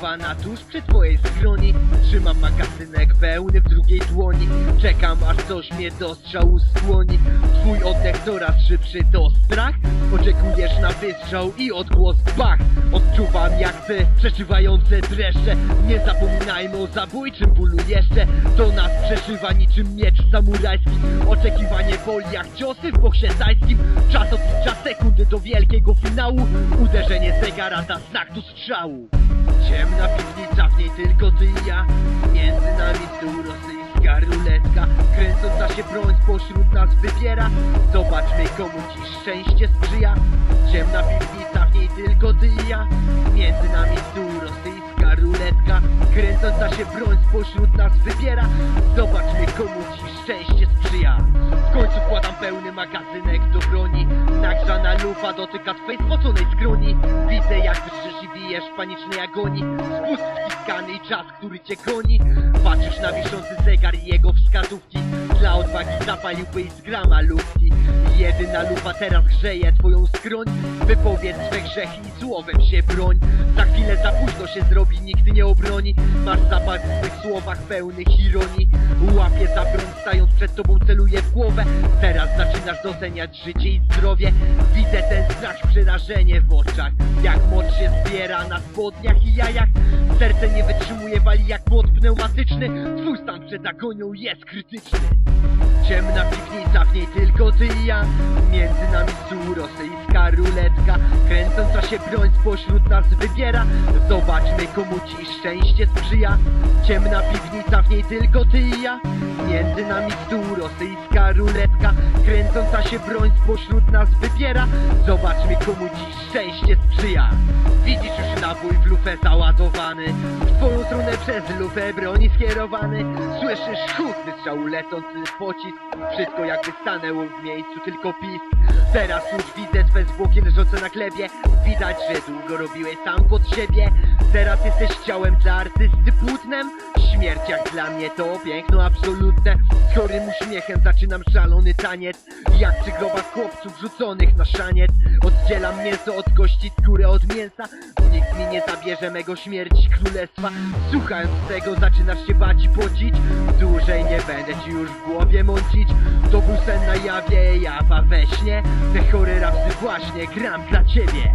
załadowana tuż przy twojej skroni. Trzymam magazynek pełny w drugiej dłoni. Czekam aż coś mnie do strzału skłoni. Twój oddech coraz szybszy to strach. Oczekujesz na wystrzał i odgłos bach. Odczuwam jak te przeszywające dreszcze. Nie zapominajmy o zabójczym bólu jeszcze. To nas przeszywa niczym miecz samurajski. Oczekiwanie boli jak ciosy w boksie tajskim. Czas odlicza sekundy do wielkiego finału. Uderzenie zegara da znak do strzału. Ciemna piwnica, w niej tylko ty i ja. Między nami stół rosyjska ruletka. Kręcąca się broń spośród nas wybiera. Zobaczmy komu dziś szczęście sprzyja. Ciemna piwnica, w niej tylko ty i ja. Między nami stół rosyjska ruletka. Kręcąca się broń spośród nas wybiera. Zobaczmy komu dziś szczęście sprzyja. W końcu wkładam pełny magazynek do broni Nagrzana lufa dotyka twej spoconej skroni Widzę jak drżysz i bijesz w panicznej agonii. Spust wciskany i czas, który cię goni. Patrzysz na wiszący zegar i jego wskazówki. Dla odwagi zapaliłbyś z grama ludzki Jedyna lufa teraz grzeje twoją skroń. Wypowiedz swe grzechy i słowem się broń. Za chwilę za późno się zrobi, nikt nie obroni. Masz zapach w swych słowach pełnych ironii. Łapie za broń, stając przed tobą celuje w głowę. Teraz zaczynasz doceniać życie i zdrowie. Widzę ten strach, przerażenie w oczach. Jak moc się zbiera na spodniach i jajach. Serce nie wytrzymuje, wali jak młot pneumatyczny. Twój stan przed agonią jest krytyczny Ciemna piwnica, w niej tylko ty i ja. Między nami stół rosyjska ruletka. Kręcąca się broń spośród nas wybiera. Zobaczmy komu ci szczęście sprzyja. Ciemna piwnica, w niej tylko ty i ja. Między nami stół rosyjska ruletka. Kręcąca się broń spośród nas wybiera. Zobaczmy komu dziś szczęście sprzyja. Widzisz już nabój w lufę przez lufę broni skierowany. Słyszysz huk wystrzału lecący pocisk. Wszystko jakby stanęło w miejscu, tylko pisk Teraz już widzę twe zwłoki leżące na glebie. Widać, że długo robiłeś sam pod siebie. Teraz jesteś ciałem dla artysty płótnem. Śmierć jak dla mnie to piękno absolutne. Z chorym uśmiechem zaczynam szalony taniec. Jak przy grobach chłopców rzuconych na szaniec. Oddzielam mięso od kości, skórę od mięsa. Nikt mi nie zabierze mego śmierci królestwa. Słuchając tego zaczynasz się bać i pocić. Dłużej nie będę ci już w głowie mącić. To był sen na jawie, jawa we śnie Te chore rapsy właśnie gram dla ciebie